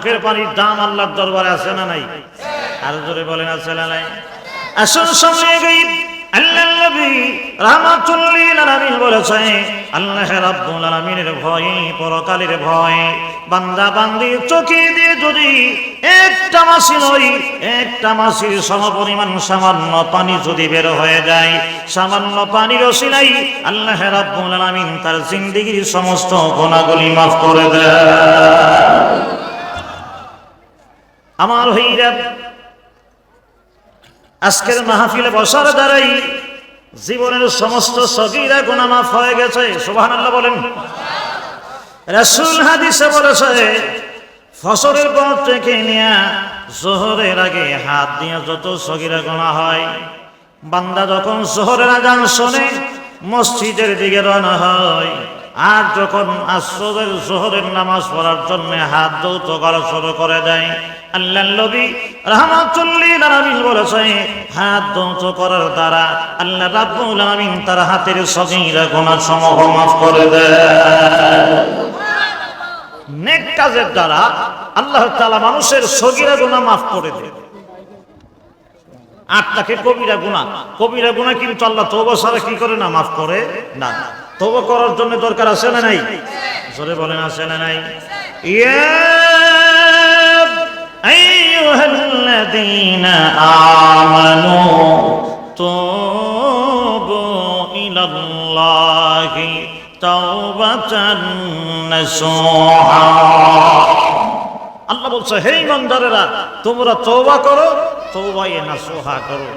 চোখের পানির দাম আল্লাহর দরবারে আছে না নাই? আর জোরে বলেন, আছে না নাই? আসল সামনে গই সামান্য পানি যদি বের হয়ে যায়, সামান্য পানির ওসিলাই আল্লাহ রাব্বুল আলামিন তার জিন্দেগির সমস্ত গুনাহগুলি মাফ করে দেয় আমার হইরা আজকের মাহফিলে বসার দ্বারাই জীবনের সমস্ত সগিরা গুনাহ মাফ হয়ে গেছে। সুবহানাল্লাহ বলেন। রাসূল হাদিসে বলেছে ফসলের পর থেকে নিয়ে জোহরের আগে হাত দিয়ে যত সগিরা গোনা হয়, বান্দা যখন জোহরের আজান শোনে, মসজিদের দিকে রওনা হয়। আর যখন আসরের জোহরের নামাজ পড়ার জন্য হাত দৌত করা শুরু করে দেয় বলেছে হাত দৌত করার দ্বারা হাতের সগীরা মাফ করে দেয়। নেক কাজের দ্বারা মানুষের সগীরা মাফ করে দেয়। কবিরা গুণা কবিরা গুণা কিন্তু আল্লাহ তওবা ছাড়া কি করে না, মাফ করে? না। তওবা করার জন্য দরকার আছে না নাই? জোরে বলেন, আছে না নাই? তুবু আল্লাহ বলছে, হে ইমানদারেরা তোমরা তওবা করো, তওবায়ে নাসুহা করো।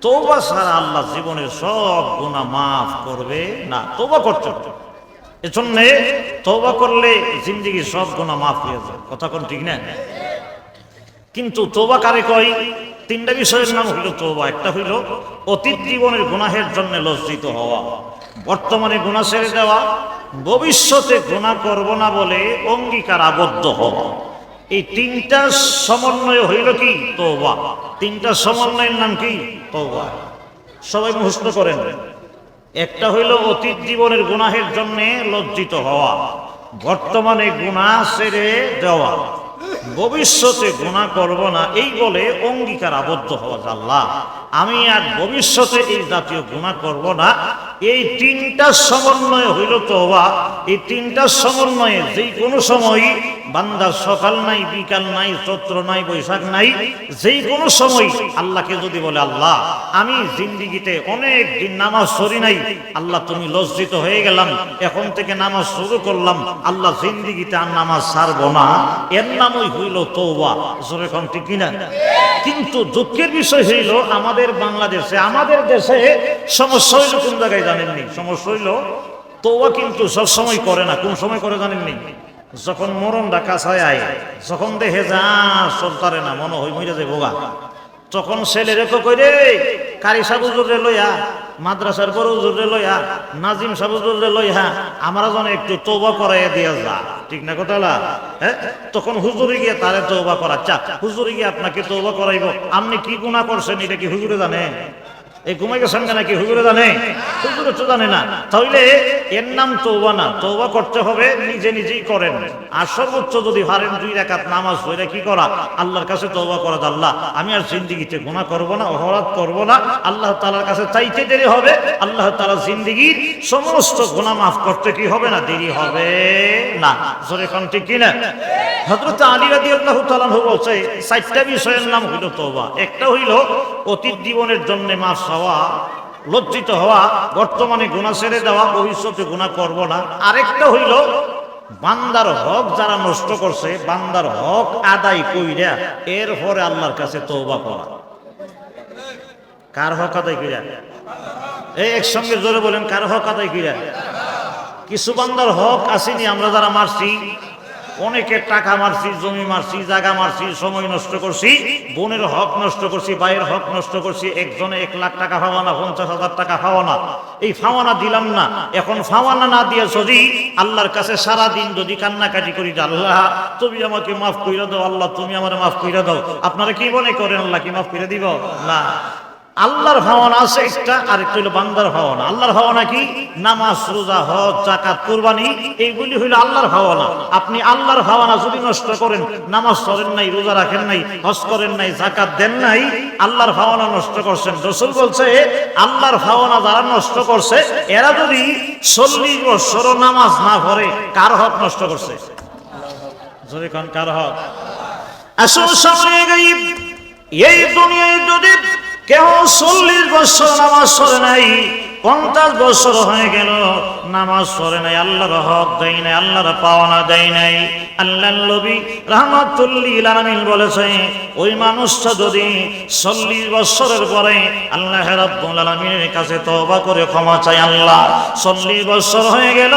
তওবা ছাড়া আল্লাহ জীবনের সব গুনাহ মাফ করবে না। তওবা করতে হবে এজন্য তওবা করলে জিন্দেগির সব গুনাহ মাফ হয়ে যায়। কথা কোন ঠিক না? কিন্তু তওবা কারে কয়? তিনটা বিষয়ের নাম হইল তওবা। একটা হইল অতীত জীবনের গুনাহের জন্য লজ্জিত হওয়া। বর্তমানে গুনাহ ছেড়ে দেওয়া, ভবিষ্যতে গুনাহ করব না বলে অঙ্গীকার আবদ্ধ হওয়া। এই তিনটা সমন্বয় হইল কি? তওবা। তিনটা সমন্বয়ের নাম কি? তওবা। সবাই মুহস্ত করেন। একটা হইল অতীত জীবনের গুনাহের জন্য লজ্জিত হওয়া। বর্তমানে গুণা ছেড়ে দেওয়া। ভবিষ্যতে গুনাহ করব না, এই বলে অঙ্গীকার আবদ্ধ হওয়া যে আল্লাহ, আমি আর ভবিষ্যতে এই জাতীয় গুনাহ করব না। এই তিনটা সমন্বয় হইল তওবা, এই তিনটা সমন্বয়ে যে কোনো সময় বান্দার সকাল নাই, বিকাল নাই, চৈত্র নাই, বৈশাখ নাই যেই কোনো সময় আল্লাহকে যদি বলে, আল্লাহ, আমি জিন্দিগিতে অনেক দিন নামাজ সরি নাই, আল্লাহ তুমি লজ্জিত হয়ে গেলাম, এখন থেকে নামাজ শুরু করলাম, আল্লাহ জিন্দিগিতে আর নামাজ ছাড়বো না। এর নামই হইল তৌবা জোরে ঠিক কিনা? কিন্তু দুঃখের বিষয় হইল, আমাদের বাংলাদেশে, আমাদের দেশে সমস্যা হইল কোন জায়গায় জানেননি? সমস্যা হইল তৌবা কিন্তু সবসময় করে না। কোন সময় করে জানেননি? যখন মরণ মরণটা কাছায় আয়, যখন দেখে যা চলতারে না, মনে হই মরে যায় বোগা তখন ছেলে রেখো কইরে কারি সাবুজুরে লইয়া মাদ্রাসার বড় জোরে লইয়া, নাজিম সাবুজুরে লইয়া আমরা যেন একটু তৌবা করাইয়া দিয়া যা। ঠিক না কথালা হ্যাঁ? তখন হুজুরে গিয়ে তারে তৌবা চা, হুজুরে গিয়ে আপনাকে তৌবা করাইব। আপনি কি গুণা করছেন এটা কি হুজুরে জানে? এই ঘুমাই গেছেন কেন কি হুজুরে জানে? হুজুরে তো জানে না। তাহলে এর নাম তৌবা না। তৌবা করতে হবে, নিজে নিজেই করেন। আর সর্বোচ্চ যদি পারেন দুই রাকাত নামাজ পড়ে কি করা? আল্লাহর কাছে তৌবা করা আল্লাহ, আমি আর জিন্দিগিতে গুনাহ করব না, অপরাধ করব না। আল্লাহ তাআলার কাছে চাইতে দেরি হবে। আল্লাহ তাআলা জিন্দিগির সমস্ত গুনাহ মাফ করতে কি হবে না? দেরি হবে না। জোরে কোন ঠিক কি না হযরত আলী রাদিয়াল্লাহু তাআলা বলছে চারটা বিষয়ের নাম হইল তওবা। একটা হইল অতীত জীবনের জন্য মাফ চাওয়া লজ্জিত হওয়া, বর্তমানে গুণা ছেড়ে দেওয়া, ভবিষ্যতে গুণা করব না। আরেকটা হইল, বান্দার হক যারা নষ্ট করছে, বান্দার হক আদায় কইরা এরপরে আল্লাহর কাছে তওবা করা। কার হক আদায় কইরা? এই একসঙ্গে জোরে বলেন, কার হক আদায় কইরা? কিছু বান্দার হক আসেনি, আমরা যারা মারছি। অনেকের টাকা মারছি, জমি মারছি, জায়গা মারছি, সময় নষ্ট করছি, বোনের হক নষ্ট করছি, ভাইয়ের হক নষ্ট করছি, একজনে এক লাখ টাকা ফাওয়ানা, পঞ্চাশ হাজার টাকা ফাওয়ানা। এই ফাওয়ানা দিলাম না। এখন ফাওয়ানা না দিয়ে যদি আল্লাহর কাছে সারা দিন যদি কান্নাকাটি করি আল্লাহ, তুমি আমাকে মাফ কইরা দাও, আল্লাহ, তুমি আমার মাফ কইরা দাও। আপনারা কি মনে করেন, আল্লাহ কি মাফ করে দিব? না। আল্লাহর ভাওনা আছে একটা আর একটা হইল বান্দার ভাওনা। আল্লাহর ভাওনা কি? নামাজ, রোজা, হজ জাকাত কুরবানি, এইগুলি হইল আল্লাহর ভাওনা। আপনি আল্লাহর ভাওনা যদি নষ্ট করেন, নামাজ পড়েন নাই, রোজা রাখেন নাই, হজ করেন নাই জাকাত দেন নাই, আল্লাহর ভাওনা নষ্ট করছেন। রসুল বলছে, আল্লাহর ভাওনা যারা নষ্ট করছে, এরা যদি চল্লিশ বছর নামাজ না পড়ে, কার হক নষ্ট করছে? যদি কার হক? আসল গাইব এই দুনিয়ায় যদি কেউ চল্লিশ বছর নামাজ পড়ে নাই পঞ্চাশ বছর হয়ে গেল। নামাজ পড়ে নাই, আল্লাহর হক দেয় নাই, আল্লাহর পাওনা দেয় নাই। আল্লাহ নবী রহমাতুল্লিল আলামিন বলেছে ওই মানুষটা যদি চল্লিশ বছরের পরে আল্লাহ রাব্বুল আলামিনের কাছে তওবা করে ক্ষমা চায়, আল্লাহ চল্লিশ বছর হয়ে গেল,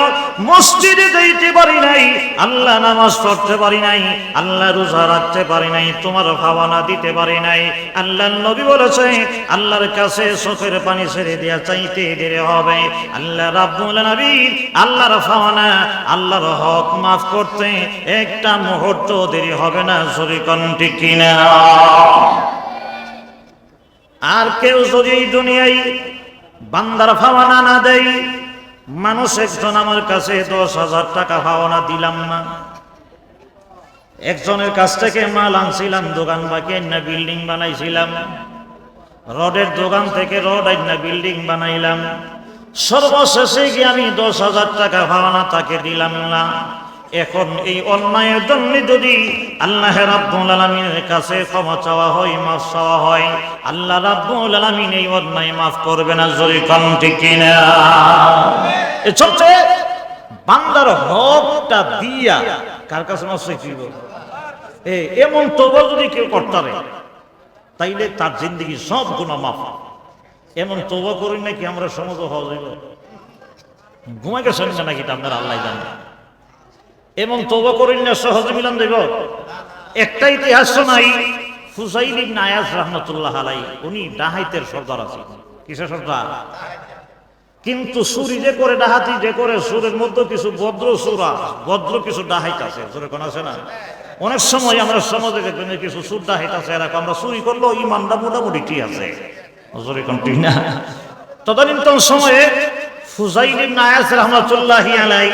মসজিদে যাইতে পারি নাই, আল্লাহ নামাজ পড়তে পারি নাই, আল্লাহ রোজা রাখতে পারি নাই, তোমার ভাবনা দিতে পারি নাই। আল্লাহ নবী বলেছে আল্লাহর কাছে চোখের পানি ছেড়ে দেয়া চাইতে দেরি হবে। আল্লাহ রাব্বুল আলামিন আল্লাহর ভাবনা আল্লাহর হক মাফ করতে একটা মুহূর্ত দেরি হবে না জোরে কণ্ঠে কিনা? আর কেউ যদি এই দুনিয়ায় বান্দার ভাবনা না দেয়, মানুষ একজন আমার কাছে দশ হাজার টাকা ভাবনা দিলাম না। একজনের কাছ থেকে মাল আনছিলাম, দোকান বাকি, আইনা বিল্ডিং বানাইছিলাম। রডের দোকান থেকে রড আইনা বিল্ডিং বানাইলাম। সর্বশেষে গিয়ে আমি দশ হাজার টাকা ভাবনা তাকে দিলাম না। এখন এই অন্যায়ের জন্য যদি আল্লাহ রাব্বুল আলামিনের কাছে ক্ষমা চাওয়া হয়, মাফ চাওয়া হয়, আল্লাহ রাব্বুল আলামিন এই অন্যায় মাফ করবে না, জরি কম ঠিক কিনা? সবচেয়ে বান্দার হকটা দিয়া কার কাছে মাফ চাইছিল এমন তবু যদি কেউ করতে তাইলে তার জিন্দগি সব গুণা মাফ। এমন তবা করি নাকি আমরা সমাজ হওয়া যাইব? ঘুমাই গেছেন না নাকি আপনার আল্লাহ জানে এবং তবা করেন না, সহজে মিলান দেব। একটা ইতিহাস নাই হুসাইন ইবনে আয়াস রহমতুল্লাহ আলাই উনি ডাহাইতের সর্দার আছে কিসের সর্দার? কিন্তু সুরি যে করে ডাহাতি যে করে, সুরের মধ্যে কিছু ভদ্র সুরা, ভদ্র কিছু ডাহাইত আছে সুরে কোন আছে না? অনেক সময় আমরা সমাজে দেখবেন কিছু সুর ডাহাইত আছে, এরকম আমরা চুরি করলেও ইমানটা মোটামুটি ঠিক আছে। জোরে ঠিক না। তদানীন্তন সময়ে ফুজাইল ইবনে আয়াস রহমাতুল্লাহি আলাই,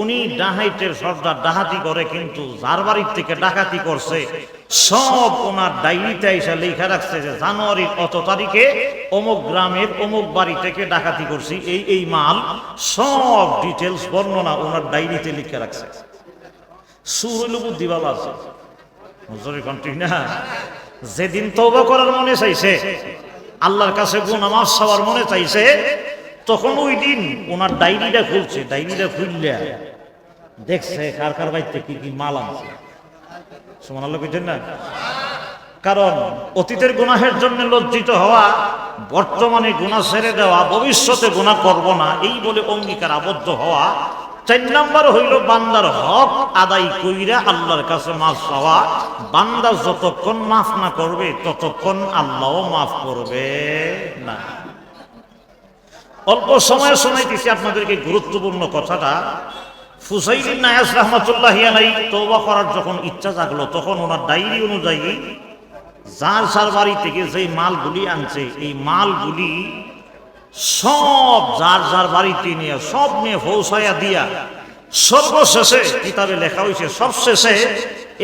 উনি ডাহাইটের সর্দার ডাহাতি করে, কিন্তু যার বাড়ির থেকে ডাকাতি করছে, সব ওনার ডায়েরিতে এসে লেখা রাখছে যে, জানুয়ারির কত তারিখে অমুক গ্রামের অমুক বাড়ি থেকে ডাকাতি করছি, এই এই মাল, সব ডিটেলস বর্ণনা ওনার ডায়েরিতে লিখে রাখছে। সুরল বুদ্ধিবালা আছে হুজুরের না। যেদিন তওবা করার মনে চাইছে আল্লাহর কাছে মাফ চাওয়ার মনে চাইছে, তখন ওই দিন ওনার ডায়েরিটা খুলছে, ডায়েরিটা খুললে দেখছে কার কার বাড়িতে কি কি মাল আনছে। সমান আল্লাহ না? কারণ অতীতের গুনাহের জন্য লজ্জিত হওয়া, বর্তমানে গুনাহ ছেড়ে দেওয়া, ভবিষ্যতে গুনাহ করব না, এই বলে অঙ্গীকার আবদ্ধ হওয়া চার নম্বর হইল বান্দার হক আদায় কইরা আল্লাহর কাছে মাফ চাওয়া। বান্দা যতক্ষণ মাফ না করবে, ততক্ষণ আল্লাহও মাফ করবে না। অল্প সময়ে শোনাইতেছি আপনাদেরকে গুরুত্বপূর্ণ কথাটা। ফুসাইলিন নায়াস রহমতুল্লাহ আলাই তৌবা করার যখন ইচ্ছা জাগলো, তখন ওনার ডায়েরি অনুযায়ী যার যার বাড়ি থেকে যে মালগুলি আনছে, এই মালগুলি সব যার যার বাড়িতে নিয়ে, সব নিয়ে পৌঁছাইয়া দিয়া, সর্বশেষে কিতাবে লেখা হয়েছে সবশেষে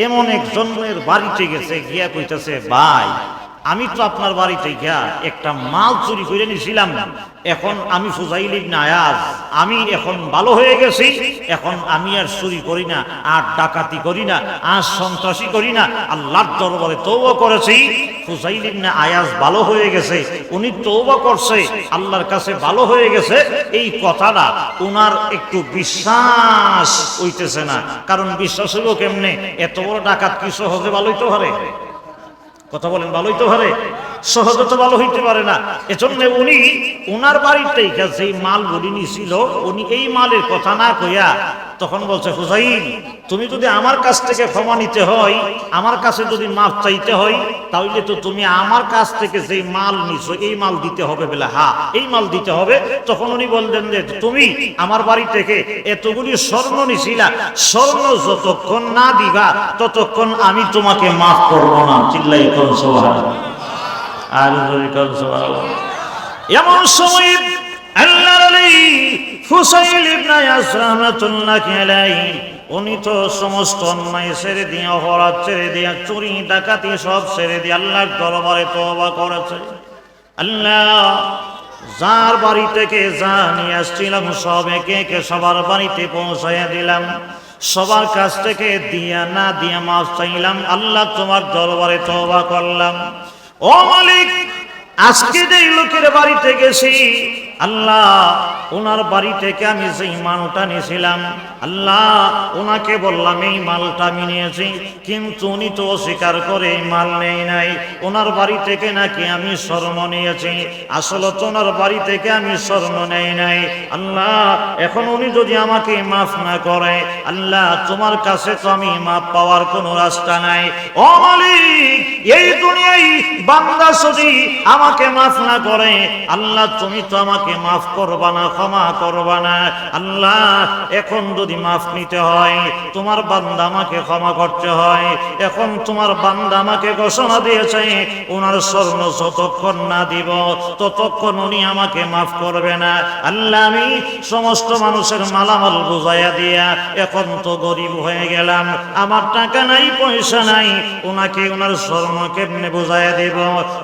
এমন এক জন্মের বাড়িতে গেছে, গিয়া কইতেছে, ভাই আমি তো আপনার বাড়িতে গিয়া একটা মাল চুরি করে নিছিলাম এখন আমি ফুজাইল ইবনে আয়াজ। আমি এখন ভালো হয়ে গেছি। এখন আমি আর চুরি করি না, আর ডাকাতি করি না, আর সন্ত্রাসী করি না। আল্লাহর দরবারে তৌবা করেছি। ফুজাইল ইবনে আয়াজ ভালো হয়ে গেছে, উনি তৌবা করছে, আল্লাহর কাছে ভালো হয়ে গেছে। এই কথাটা উনার একটু বিশ্বাস হইতেছে না। কারণ বিশ্বাস হইব কেমনে? এত বড় ডাকাত কি সহজে ভালো হইতে পারে? কথা বলেন ভালো হইতে পারে সহজে তো ভালো হইতে পারে না। এজন্য উনি ওনার বাড়িতে যেই মাল গুলি নিছিল, উনি এই মালের কথা না কইয়া তখন বলছে হুসাইন তুমি যদি আমার কাছ থেকে ক্ষমা নিতে হয়, আমার কাছে যদি মাফ চাইতে হয়, তাহলে তো তুমি আমার কাছ থেকে যেই মাল নিছো, এই মাল দিতে হবে বলে, হা, এই মাল দিতে হবে। তখন উনি বললেন যে, তুমি আমার বাড়ি থেকে এতগুলি স্বর্ণ নিছিলা, স্বর্ণ যতক্ষণ না দিবা, ততক্ষণ আমি তোমাকে মাফ করব না। চিল্লাই কোন সোহান আর কর এমন সময় আল্লাহর আলী হুসাইল ইবনে আসলাম রাহমাতুল্লাহি আলাইহি, উনি তো সমস্ত অন্যায় ছেড়ে দিয়ে, অপরাধ ছেড়ে দিয়ে, চুরি, ডাকাতি সব ছেড়ে দিয়ে আল্লাহর দরবারে তওবা করেছে। আল্লাহ যার বাড়ি থেকে যা নিয়ে আসছিলাম, সব একে একে সবার বাড়িতে পৌঁছাইয়া দিলাম। সবার কাছ থেকে দিয়া না দিয়া মাফ চাইলাম, আল্লাহ তোমার দরবারে তওবা করলাম। ও মালিক, আজকে যে লোকের বাড়িতে গেছি আল্লাহ, ওনার বাড়ি থেকে আমি সেই মালটা নিয়েছিলাম, আল্লাহ, ওনাকে বললাম, এই মালটা আমি নিয়েছি। কিন্তু উনি তো অস্বীকার করে এই মাল নেই নাই। ওনার বাড়ি থেকে নাকি আমি স্বর্ণ নিয়েছি। আসলে তো ওনার বাড়ি থেকে আমি স্বর্ণ নেই নাই। আল্লাহ, এখন উনি যদি আমাকে মাফ না করে, আল্লাহ, তোমার কাছে তো আমি মাফ পাওয়ার কোনো রাস্তা নাই। ও মালিক, এই দুনিয়ায় বান্দা যদি আমাকে মাফ না করে, আল্লাহ, তুমি তো আমাকে মাফ করবা না, ক্ষমা করবা না। আল্লাহ, এখন যদি মাফ নিতে হয়, তোমার বান্দা আমাকে ক্ষমা করতে হয়। এখন তোমার বান্দা আমাকে ঘোষণা দিয়েছে ওনার স্বর্ণ যতক্ষণ না দিব, ততক্ষণ উনি আমাকে মাফ করবে না। আল্লাহ, আমি সমস্ত মানুষের মালামাল বুঝাইয়া দিয়া এখন তো গরিব হয়ে গেলাম। আমার টাকা নাই, পয়সা নাই ওনাকে ওনার স্বর্ণ কেমনে বুঝাইয়া দিব?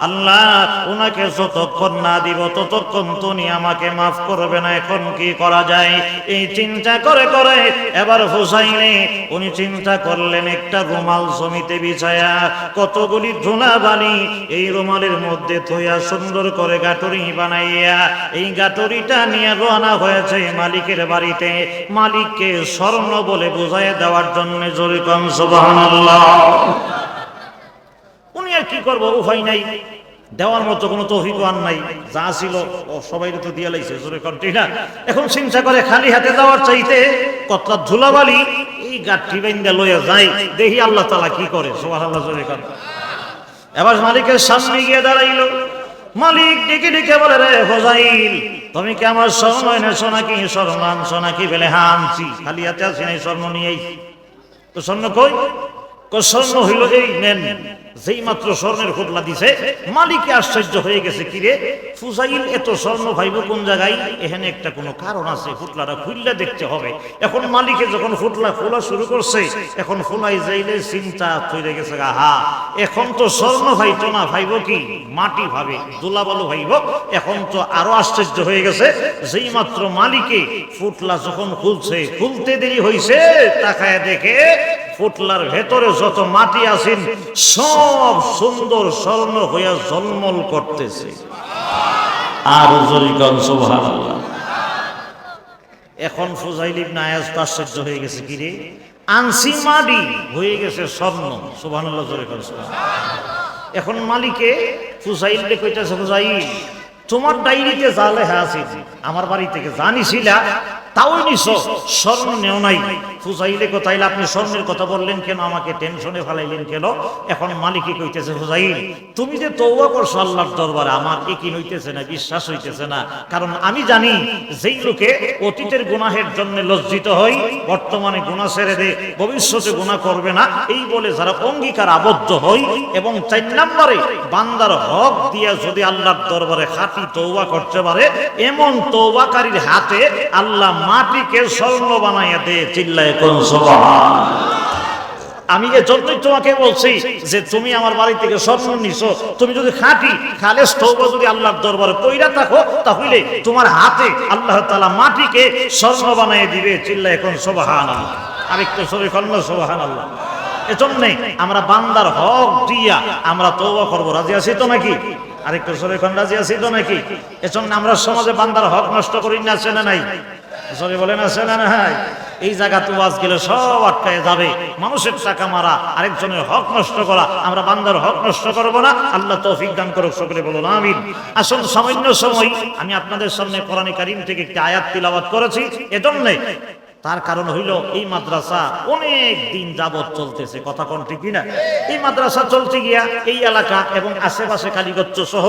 আল্লাহ ওনাকে যতক্ষণ না দিব, ততক্ষণ তো উনি আমাকে মাফ করবে না, এখন কি করা যায়? এই চিন্তা করে করে এবার হুসাইনে, উনি চিন্তা করলেন, একটা রুমাল জমিতে বিছায়া কতগুলি ধুলা বালি এই রুমালের মধ্যে থইয়া সুন্দর করে গাটুরি বানাইয়া এই গাটুরিটা নিয়ে রওনা হয়েছে মালিকের বাড়িতে। মালিককে স্বর্ণ বলে বুঝাইয়া দেওয়ার জন্য জোরে সুবহানাল্লাহ। উনি আর কি করব, উপায় নাই। দেওয়ার মতো কোনো তৌফিক আর নাই। যা ছিল সবাই তো দিয়ে লাইছে, জোরে কর ঠিক না? এখন চিন্তা করে খালি হাতে দেওয়ার চাইতে কতটা ধুলাবালি এই গাঠি বাইন্দা লইয়া যায়, দেখি আল্লাহ তালা কি করে সোহান আল্লাহ জোরে কর এবার মালিকের সামনে গিয়ে দাঁড়াইলো। মালিক ডেকে ডেকে বলে, রে হোজাইল তুমি কি আমার স্বর্ণ এনেছো নাকি? স্বর্ণ আনছো নাকি? বলে হ্যাঁ আনছি। খালি হাতে আছি নাই, স্বর্ণ নিয়েই তো স্বর্ণ কই, স্বর্ণ হইল এই, নেন। যেই মাত্র স্বর্ণের খোটলা দিছে, মালিকে আশ্চর্য হয়ে গেছে কিরে ফুজাইল, এত স্বর্ণ ভাইব কোন জায়গায়? এখানে একটা কোনো কারণ আছে ফুটলাটা খুললে দেখতে হবে। এখন মালিকে যখন ফুটলা খোলা শুরু করছে, এখন ফুলাই যাইলে চিন্তা তৈরি গেছে, আহা, এখন তো স্বর্ণ ভাইতো না, ভাইব কি? মাটি ভাবে, দুলাবালু ভাইব। এখন তো আরও আশ্চর্য হয়ে গেছে যেই মাত্র মালিকে ফুটলা যখন খুলছে, খুলতে দেরি হয়েছে তাকায় দেখে ফুটলার ভেতরে যত মাটি আছেন, সব সুন্দর স্বর্ণ হইয়া জলমল করতেছে। আর সুবহানাল্লাহ। এখন আশ্চর্য হয়ে গেছে কি আনসি মাটি হয়ে গেছে স্বর্ণ। সুবহানাল্লাহ, জোরে কর সুবহানাল্লাহ। এখন মালিকে ফুজাইল রে কইতাছে, ফুজাইল, তোমার ডায়েরিতে যা লেখা আছে, আমার বাড়ি থেকে জানিছিলা তাও নিছো, স্বর্ণ নেও নাই। ফুজাইলে আপনি স্বর্ণের কথা বললেন কেন? আমাকে টেনশনে ফেলাইলেন কেন? এখন কইতেছে, ফুজাইল, তুমি যে তৌবা করছ আল্লাহর দরবারে, আমার কি হইতেছে না, বিশ্বাস হইতেছে না। কারণ আমি জানি, যেই লোকে অতীতের গুনাহের জন্য লজ্জিত হই, বর্তমানে গুনাহ ছেড়ে দে, ভবিষ্যতে গুনাহ করবে না, এই বলে যারা অঙ্গীকার আবদ্ধ হই এবং চার নম্বরে বান্দার হক দিয়া যদি আল্লাহর দরবারে খাঁটি তৌবা করতে পারে, এমন তৌবাকারীর হাতে আল্লাহ মাটিকে স্বর্ণ বানাইয়া দে, চিল্লায় কোন সুবহান আমি এজন্যই তোমাকে বলছি যে তুমি আমার বাড়ি থেকে স্বর্ণ নিছো, তুমি যদি খাঁটি, খালে তৌবা যদি আল্লাহর দরবারে কইরা থাকো, তাহলে তোমার হাতে আল্লাহ তাআলা মাটিকে স্বর্ণ বানিয়ে দিবে চিল্লা চিল্লায় কোন সুবহানাল্লাহ। আরেকটু সরে কন্যা সুবহানাল্লাহ। এজন্য আমরা বান্দার হক দিয়া আমরা তৌবা করব। রাজি আছি তো নাকি? আরেকটু সরে কোন, রাজি আছি তো নাকি? এজন্য আমরা সমাজে বান্দার হক নষ্ট করি না, চেনে নাই? সরে বলেন, আছে না নাই? এই জায়গা তো আজ গেলে সব আটকায় যাবে। মানুষের টাকা মারা, আরেকজনের হক নষ্ট করা, আমরা বান্দার হক নষ্ট করব না। আল্লাহ তৌফিক দান করুক সকলে বলুন, আমিন। আসল সামান্য সময়, আমি আপনাদের সামনে কোরআন কারিম থেকে একটি আয়াত তিলাবাত করেছি। এজন্যে তার কারণ হইল এই মাদ্রাসা অনেক দিন যাবৎ চলতেছে। কথা কোন ঠিক না এই মাদ্রাসা চলতে গিয়া এই এলাকা এবং আশেপাশে কালীগচ্ছ সহ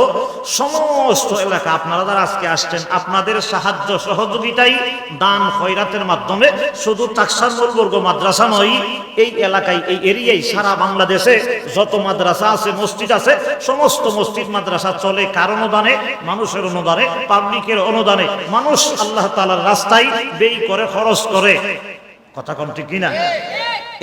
সমস্ত এলাকা। আপনারা যারা আজকে আসছেন, আপনাদের সাহায্য সহযোগিতাই দান খয়রাতের মাধ্যমে। শুধু মূলবর্গ মাদ্রাসা নয়, এই এলাকায়, এই এরিয়ায় সারা বাংলাদেশে যত মাদ্রাসা আছে, মসজিদ আছে, সমস্ত মসজিদ মাদ্রাসা চলে। কার অনুদানে? মানুষের অনুদানে, পাবলিকের অনুদানে। মানুষ আল্লাহ তালার রাস্তায় ব্যয় করে খরচ করে। কথা কোন ঠিক কিনা?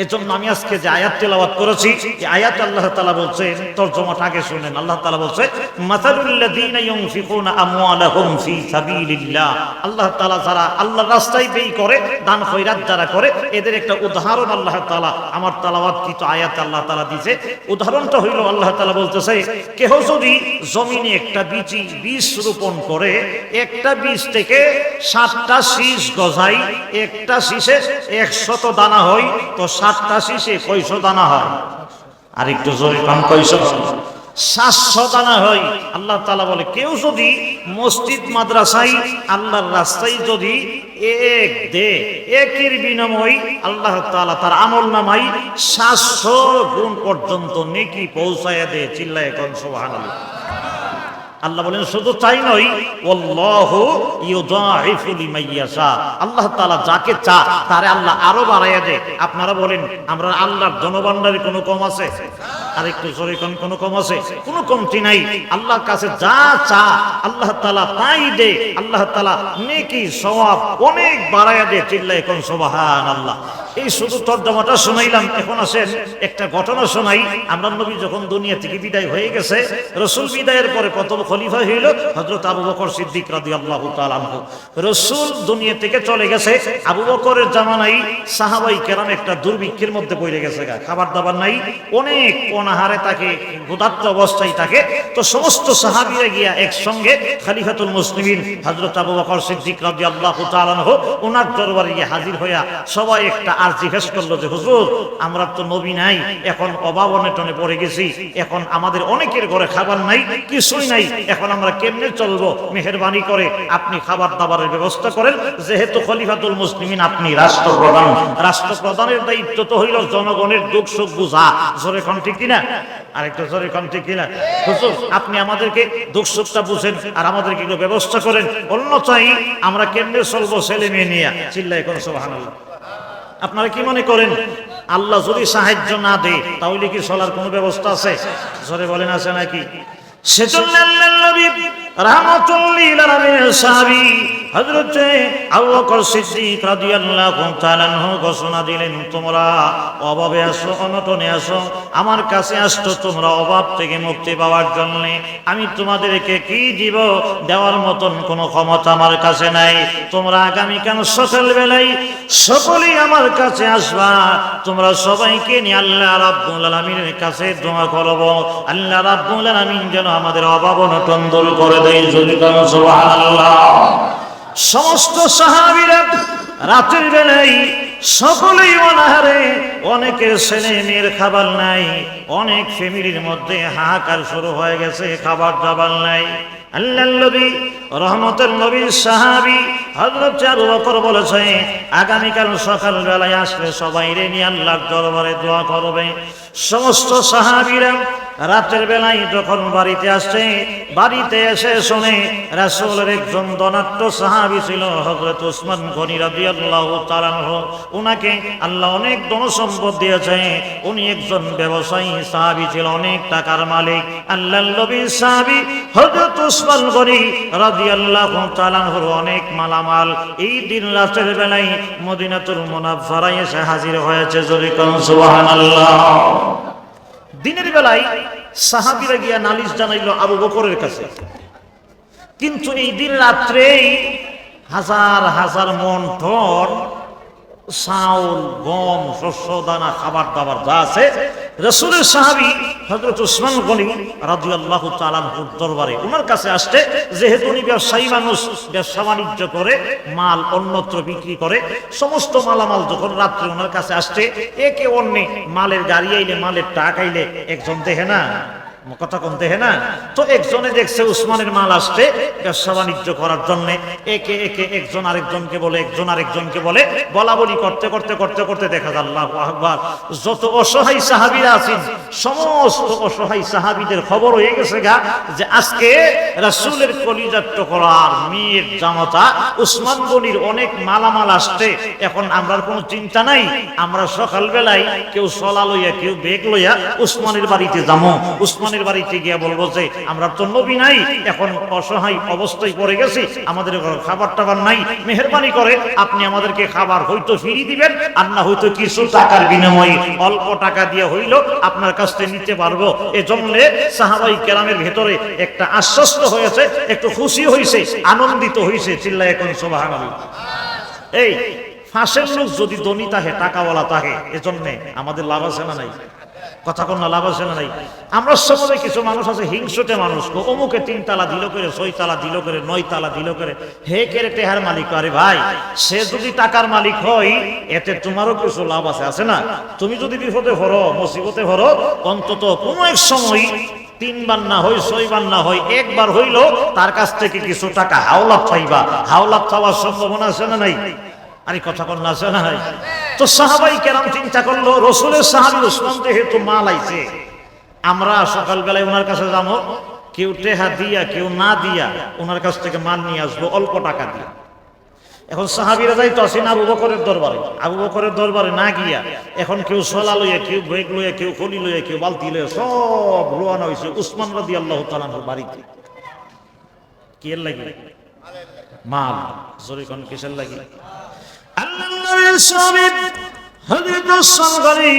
এজন্য আমি আজকে যে আয়াত তেলাওয়াত করেছি, এই আয়াত আল্লাহ তাআলা বলছেন, তরজমাটা আগে শুনেন। আল্লাহ তাআলা বলছে, মাসালুল্লাযীনা ইউনফিকুনা আমওয়ালাহুম ফি সাবিলিল্লাহ। আল্লাহ তাআলা যারা আল্লাহর রাস্তায় ব্যয় করে, দান খয়রাত যারা করে, এদের একটা উদাহরণ আল্লাহ তাআলা, আমার তেলাওয়াতকৃত আয়াত আল্লাহ তাআলা দিয়েছে উদাহরণটা হইল, আল্লাহ তাআলা বলতেছে, কেহ যদি জমিনে একটা বীজ বীজ রোপণ করে, একটা বীজ থেকে সাতটা শীষ গজাই একটা শীষে একশত দানা হয়, তো সাতটা শীষে কয়শো দানা হয়? আর একটু জোরে কম কয়শো? সাতশো দানা হয়। আল্লাহ তালা বলে, কেউ যদি যদি এক দে আল্লাহ তালা তার গুণ পর্যন্ত নেকি দে চিল্লায় কন সোহান আল্লাহ বলেন, শুধু তাই নয় আল্লাহ তালা যাকে চা, তারে আল্লাহ আরও বাড়াইয়া দেয়। আপনারা বলেন, আমরা আল্লাহর জনভান্ডারে কোনো কম আছে? আর একটু জোরে কোন, কোনো কম আছে? কোনো কমতি নাই। আল্লাহর কাছে যা চা, আল্লাহ তাআলা তাই দে আল্লাহ তাআলা নেকি সওয়াব অনেক বাড়াইয়া দে চিল্লায় কোন, সুবহানাল্লাহ। এই শুধু তর্জমাটা শোনাইলাম, এখন আসেন একটা ঘটনা শোনাই। আমরা নবী যখন দুনিয়া থেকে বিদায় হয়ে গেছে, রসুল বিদায়ের পরে প্রথম খলিফা হইল হজরত আবু বকর সিদ্দিক রাদি আল্লাহ রসুল দুনিয়া থেকে চলে গেছে, আবু বকরের জামানাই সাহাবাই কেরাম একটা দুর্ভিক্ষের মধ্যে পড়ে গেছে খাবার দাবার নাই, অনেক অনাহারে তাকে ক্ষুধার্ত অবস্থায় থাকে। তো সমস্ত সাহাবিরা গিয়া একসঙ্গে খালিফাতুল মুসলিমিন হজরত আবু বকর সিদ্দিক রাদি আল্লাহ ওনার দরবারে গিয়ে হাজির হইয়া সবাই একটা আর্জি ফেস করল যে, হুজুর, আমরা তো নবী নাই, এখন অভাব অনেটনে পড়ে গেছি, এখন আমাদের অনেকের ঘরে খাবার নাই, কিছুই নাই, এখন আমরা কেমনে চলবো? মেহরবানি করে আপনি খাবার দাবারের ব্যবস্থা করেন, যেহেতু খলিফাতুল মুসলিমিন আপনি রাষ্ট্রপ্রধান, রাষ্ট্রপ্রধানের দায়িত্ব তো হইল জনগণের দুঃখ সুখ বুঝা। জোরে কোন ঠিক কিনা? আরেকটা জোরে কোন ঠিক কিনা? হুজুর, আপনি আমাদেরকে দুঃখ সুখটা বুঝেন, আর আমাদেরকে ব্যবস্থা করেন। অন্যথায় আমরা কেমনে চলবো ছেলে মেয়ে নিয়ে? চিল্লাই কোন, সুবহানাল্লাহ। আপনারা কি মনে করেন? আল্লাহ যদি সাহায্য না দেয়, তাহলে কি চলার কোনো ব্যবস্থা আছে? জোরে বলেন, আছে নাকি? সেজন্য আল্লাহর নবী রাহমাতুল্লিল আলামিন সাহাবী ঘোষণা তোমরা অভাবে আসো আসো আমার কাছে তোমরা অভাব থেকে মুক্তি পাওয়ার জন্য। আমি তোমাদেরকে কি দিব দেওয়ার মতন কোনো ক্ষমতা আমার কাছে নাই। তোমরা আগামীকাল সকাল বেলায় সকলেই আমার কাছে আসবা। তোমরা সবাইকে নিয়ে আল্লাহ রাব্বুল আলামিনের কাছে দোয়া করব। আল্লাহ রাব্বুল আলামিন যেন আমাদের অভাব অনটন দূর করে দেয়। সুবহানাল্লাহ। সমস্ত সাহাবিরা রাতের বেলায় সকলেই অনাহারে অনেকের ছেলে মেয়ের খাবার নাই, অনেক ফ্যামিলির মধ্যে হাহাকার শুরু হয়ে গেছে, খাবার দাবার নাই। আল্লাহ রহমতের নবী সাহাবি হযরত আবু বকর বলেছে আগামীকাল সকাল বেলায় আসলে সবাই রে নিয়ে আল্লাহর দরবারে দোয়া করবে। সমস্ত সাহাবীরা রাতের বেলায় যখন বাড়িতে আসছে বাড়িতে এসে শুনে রাসূলের একজন ধনাট্য সাহাবী ছিল, হযরত উসমান গনি রাদিয়াল্লাহু তাআলা উনাকে আল্লাহ অনেক ধনসম্পদ দিয়েছে। উনি একজন ব্যবসায়ী সাহাবী ছিল, অনেক টাকার মালিক। আল্লাহর নবী সাহাবী হযরত উসমান গনি রাদিয়াল্লাহু তাআলা অনেক মালামাল। এই দিন রাতের বেলায় মদিনাতুল মুনাফফারায় এসে হাজির হয়েছে। যদি কোন সুবহানাল্লাহ। দিনের বেলায় সাহাবিরা গিয়া নালিশ জানাইল আবু বকরের কাছে। কিন্তু এই দিন রাত্রেই হাজার হাজার মন টন চাউল, গম, শস্য, দানা, খাবার, দাবার যা আছে, রসুলের সাহাবি হজরত উসমান গনি রাজু আল্লাহ তালানহুর দরবারে ওনার কাছে আসতে যেহেতু উনি ব্যবসায়ী মানুষ, ব্যবসা বাণিজ্য করে, মাল, অন্যত্র বিক্রি করে, সমস্ত মালামাল যখন রাত্রে ওনার কাছে আসছে, একে অন্যে মালের গাড়ি আইলে, মালের টাক আইলে, একজন দেখে না কথা কম দেখে না? তো একজনে দেখছে উসমানের মাল আসছে ব্যবসা বাণিজ্য করার জন্য। একে একে একজন আরেকজনকে বলে, একজন আরেকজনকে বলে। বলা বলি করতে করতে করতে করতে দেখা যায়, আল্লাহ আকবার। যত অসহায় সাহাবীরা আছেন, সমস্ত অসহায় সাহাবীদের খবর হয়ে গেছে গা যে আজকে রাসূলের কলিজার টুকরার মেয়ের জামাতা উসমান গনির অনেক মালামাল আসছে। এখন আমরা কোনো চিন্তা নাই। আমরা সকালবেলায় কেউ সলা লইয়া, কেউ বেগ লইয়া উসমানের বাড়িতে যাব উসমানের বাড়িতে গিয়া বলব যে, আমরা তো নবী নাই, এখন অসহায় অবস্থায় পড়ে গেছি, আমাদের খাবার টাবার নাই, মেহরবানি করে, আপনি আমাদেরকে খাবার হয়তো ফিরিয়ে দিবেন, আর না হয়তো কিছু টাকার বিনিময়ে অল্প টাকা দিয়ে হইল আপনার কাছ থেকে নিতে পারব। এজন্য সাহাবাই কেরামের ভেতরে একটা আশ্বস্ত হয়েছে, একটু খুশি হয়েছে আনন্দিত হয়েছে চিল্লা এখন সোবাহান এই, ফাঁসের লোক যদি ধনী তাহে, টাকাওয়ালা তাহে, এজন্যে আমাদের লাভ আছে না নাই? কথা কোন লাভ আছে না নাই? আমরা সমাজে কিছু মানুষ আছে হিংসুটে মানুষ অমুকে তিন তালা দিল করে, ছয় তালা দিল করে, নয় তালা দিল করে। হে কেরে টেহার মালিক? আরে ভাই, সে যদি টাকার মালিক হয়, এতে তোমারও কিছু লাভ আছে আছে না? তুমি যদি বিপদে ভরো মুসিবতে ভরো অন্তত কোনো এক সময় তিনবার না হয়, ছয়বার না হয়, একবার হইল তার কাছ থেকে কিছু টাকা হাওলাত পাইবা। হাওলাত পাওয়ার সম্ভাবনা আছে না নাই? আরে কথা কন না, আছে না নাই? তো সাহাবাই কেরাম চিন্তা করল, রসুলের সাহাবি উসমান যেহেতু মাল আইছে, আমরা সকালবেলায় ওনার কাছে যাব, কেউ টেহা দিয়া, কেউ না দিয়া ওনার কাছ থেকে মাল নিয়ে আসব, অল্প টাকা দিয়ে। এখন সাহাবিরা যাই তো আসেন আবু বকরের দরবারে। আবু বকরের দরবারে না গিয়া এখন কেউ সলা লইয়া, কেউ বেগ লইয়া, কেউ কলি লইয়া, কেউ বালতি লইয়া সব রোয়ানা হয়েছে উসমান রাদি আল্লাহ তালানোর বাড়িতে। কি লাগে? মাল। জোরে কোন কিসের লাগে? আল্লাহ নবীর স্বামী গনি